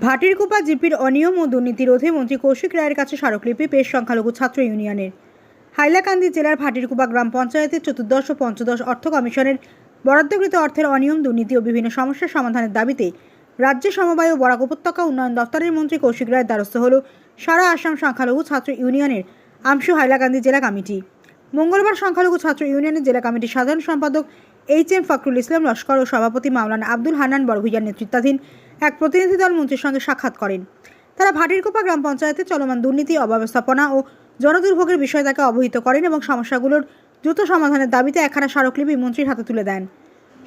ভাটিরকুপা জিপির অনিয়ম ও দুর্নীতি রোধে মন্ত্রী কৌশিক রায়ের কাছে স্মারকলিপি পেশ সংখ্যালঘু ছাত্র ইউনিয়নের। হাইলাকান্দি জেলার ভাটিরকুপা গ্রাম পঞ্চায়েতের চতুর্দশ ও পঞ্চদশ অর্থ কমিশনের বরাদ্দকৃত অর্থের অনিয়ম, দুর্নীতি ও বিভিন্ন সমস্যার সমাধানের দাবিতে রাজ্য সমবায় ও বরাক উপত্যকা উন্নয়ন দপ্তরের মন্ত্রী কৌশিক রায়ের দ্বারস্থ হল সারা আসাম সংখ্যালঘু ছাত্র ইউনিয়নের আমশু হাইলাকান্দি জেলা কমিটি। মঙ্গলবার সংখ্যালঘু ছাত্র ইউনিয়নের জেলা কমিটির সাধারণ সম্পাদক এইচ এম ফখরুল ইসলাম লস্কর ও সভাপতি মাওলানা আব্দুল হানান বড়ভুইয়ার নেতৃত্বাধীন এক প্রতিনিধি দল মন্ত্রীর সঙ্গে সাক্ষাৎ করেন। তারা ভাটিরকোপা গ্রাম পঞ্চায়েতে চলমান দুর্নীতি, অব্যবস্থাপনা ও জনদুর্ভোগের বিষয়ে তাকে অবহিত করেন এবং সমস্যাগুলোর দ্রুত সমাধানের দাবিতে একখানা স্মারকলিপি মন্ত্রীর হাতে তুলে দেন।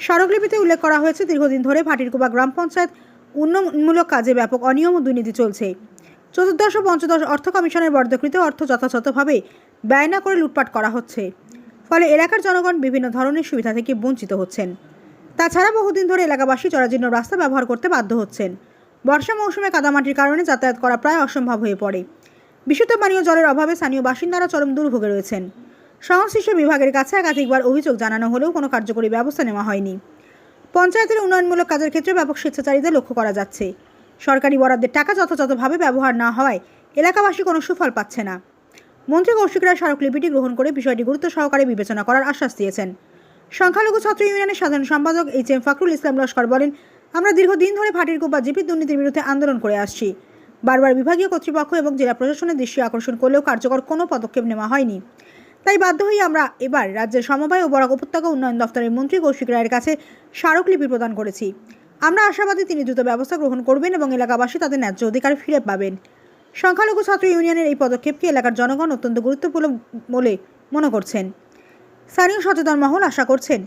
স্মারকলিপিতে উল্লেখ করা হয়েছে, দীর্ঘদিন ধরে ভাটিরকোপা গ্রাম পঞ্চায়েত উন্নয়নমূলক কাজে ব্যাপক অনিয়ম ও দুর্নীতি চলছে। চতুর্দশ পঞ্চদশ অর্থ কমিশনের বরাদ্দকৃত অর্থ যথাযথভাবে ব্যয় না করে লুটপাট করা হচ্ছে। ফলে এলাকার জনগণ বিভিন্ন ধরনের সুবিধা থেকে বঞ্চিত হচ্ছেন। তাছাড়া বহুদিন ধরে এলাকাবাসী চরাজীর্ণ রাস্তা ব্যবহার করতে বাধ্য হচ্ছেন। বর্ষা মৌসুমে কাদামাটির কারণে যাতায়াত করা প্রায় অসম্ভব হয়ে পড়ে। বিশুদ্ধ পানীয় জলের অভাবে স্থানীয় বাসিন্দারা চরম দুর্ভোগে রয়েছেন। সংশ্লিষ্ট বিভাগের কাছে একাধিকবার অভিযোগ জানানো হলেও কোনো কার্যকরী ব্যবস্থা নেওয়া হয়নি। পঞ্চায়েতের উন্নয়নমূলক কাজের ক্ষেত্রে ব্যাপক স্বেচ্ছাচারিতা লক্ষ্য করা যাচ্ছে। সরকারি বরাদ্দের টাকা যথাযথভাবে ব্যবহার না হওয়ায় এলাকাবাসী কোনো সুফল পাচ্ছে না। মন্ত্রী কৌশিক রায় স্মারকলিপিটি গ্রহণ করে বিষয়টি গুরুত্ব সহকারে বিবেচনা করার আশ্বাস দিয়েছেন। সংখ্যালঘু ছাত্র ইউনিয়নের সাধারণ সম্পাদক এইচ এম ফখরুল ইসলাম লস্কর বলেন, আমরা দীর্ঘদিন ধরে ভাটির কোপা জিপি দুর্নীতির বিরুদ্ধে আন্দোলন করে আসছি। বারবার বিভাগীয় কর্তৃপক্ষ এবং জেলা প্রশাসনের দৃষ্টি আকর্ষণ করলেও কার্যকর কোনো পদক্ষেপ নেওয়া হয়নি। তাই বাধ্য হয়ে আমরা এবার রাজ্যের সমবায় ও বরাক উপত্যকা উন্নয়ন দফতরের মন্ত্রী কৌশিক রায়ের কাছে স্মারকলিপি প্রদান করেছি। আমরা আশাবাদী তিনি দ্রুত ব্যবস্থা গ্রহণ করবেন এবং এলাকাবাসী তাদের ন্যায্য অধিকার ফিরে পাবেন। সংখ্যালঘু ছাত্র ইউনিয়নের এই পদক্ষেপকে এলাকার জনগণ অত্যন্ত গুরুত্বপূর্ণ বলে মনে করছেন। স্থানীয় সচেতন মহল আশা করছেন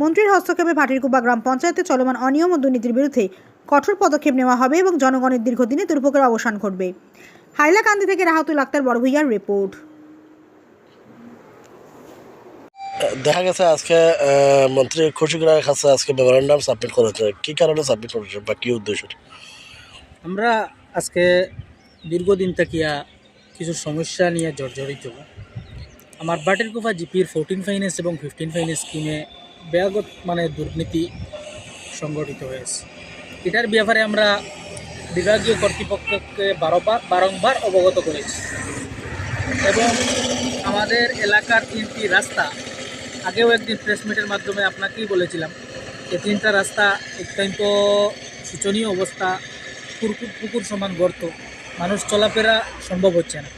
মন্ত্রীর হস্তক্ষেপে ভাটিরকুবা গ্রাম পঞ্চায়েতে চলমান অনিয়ম ও দুর্নীতির বিরুদ্ধে কঠোর পদক্ষেপ নেওয়া হবে এবং জনগণের দীর্ঘদিনে দুর্ভোগের অবসান ঘটবে। হাইলাকান্দি থেকে রাহাতুল আক্তার বড়ভুইয়ার রিপোর্ট। দেখা গেছে আজকে মন্ত্রী খুশিক কাছে আজকে মেমোরেন্ডাম সাবমিট করেছে। কি কারণে সাবমিট করেছে বা কি উদ্দেশ্য? আমরা আজকে দীর্ঘদিন থাকিয়া কিছু সমস্যা নিয়ে জর্জরিত। আমার বাটের কুফা জিপির ফোরটিন ফাইন্যান্স এবং ফিফটিন ফাইন্যান্স স্কিমে ব্যাগত মানে দুর্নীতি সংগঠিত হয়েছে। এটার ব্যাপারে আমরা বিভাগীয় কর্তৃপক্ষকে বারবার বারংবার অবগত করেছি। এবং আমাদের এলাকার তিনটি রাস্তা, আগেও একদিন প্রেস মিটের মাধ্যমে আপনাকেই বলেছিলাম যে তিনটা রাস্তা অত্যন্ত শোচনীয় অবস্থা পুকুর সমান গর্ত মানুষ চলাফেরা সম্ভব হচ্ছে না।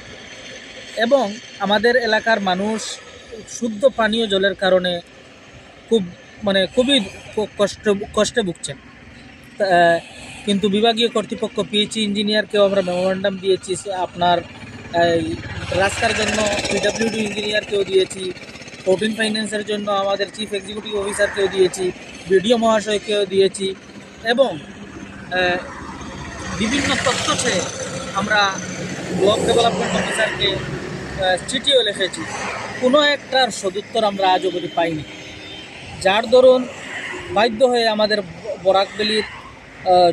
এবং আমাদের এলাকার মানুষ শুদ্ধ পানীয় জলের কারণে খুব মানে খুবই কষ্ট, কষ্টে ভুগছেন। কিন্তু বিভাগীয় কর্তৃপক্ষ পিএইচি ইঞ্জিনিয়ারকেও আমরা মেমোরেন্ডাম দিয়েছি আপনার রাস্তার জন্য পিডাব্লিউডি ইঞ্জিনিয়ারকেও দিয়েছি, ফোরটিন ফাইন্যান্সের জন্য আমাদের চিফ এক্সিকিউটিভ অফিসারকেও দিয়েছি, বিডিও মহাশয়কেও দিয়েছি এবং বিভিন্ন তথ্য আমরা ব্লক ডেভেলপমেন্ট অফিসারকে চিঠিও লিখেছি। কোনো একটার সদুত্তর আমরা আজও অবধি পাইনি। যার দরুন বাধ্য হয়ে আমাদের বরাকবেলির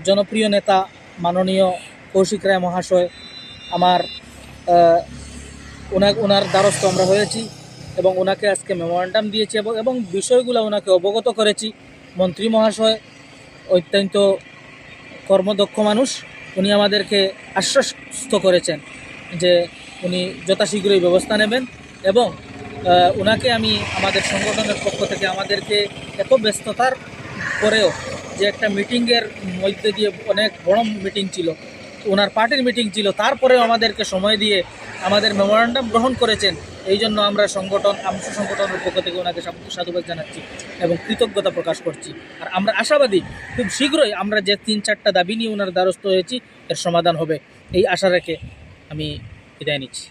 জনপ্রিয় নেতা মাননীয় কৌশিক রায় মহাশয়, আমার ওনা- ওনার দ্বারস্থ আমরা হয়েছি এবং ওনাকে আজকে মেমোরান্ডাম দিয়েছি এবং এবং বিষয়গুলো ওনাকে অবগত করেছি। মন্ত্রী মহাশয় অত্যন্ত কর্মদক্ষ মানুষ। উনি আমাদেরকে আশ্বস্ত করেছেন যে উনি যথাশীঘ্রই ব্যবস্থা নেবেন এবং ওনাকে আমি আমাদের সংগঠনের পক্ষ থেকে আমাদেরকে এত ব্যস্ততার পরেও যে একটা মিটিংয়ের মধ্যে দিয়ে অনেক বড় মিটিং ছিল ওনার পার্টির মিটিং ছিল, তারপরেও আমাদেরকে সময় দিয়ে আমাদের মেমোরান্ডাম গ্রহণ করেছেন। এই জন্য আমরা সংগঠন আমস সংগঠনের পক্ষ থেকে ওনাকে সাধু- সাধুবাদ জানাচ্ছি এবং কৃতজ্ঞতা প্রকাশ করছি। আর আমরা আশাবাদী, খুব শীঘ্রই আমরা যে তিন, চারটা দাবি নিয়ে ওনার দ্বারস্থ হয়েছি, এর সমাধান হবে। এই আশা রেখে আমি বিদায় নিচ্ছি।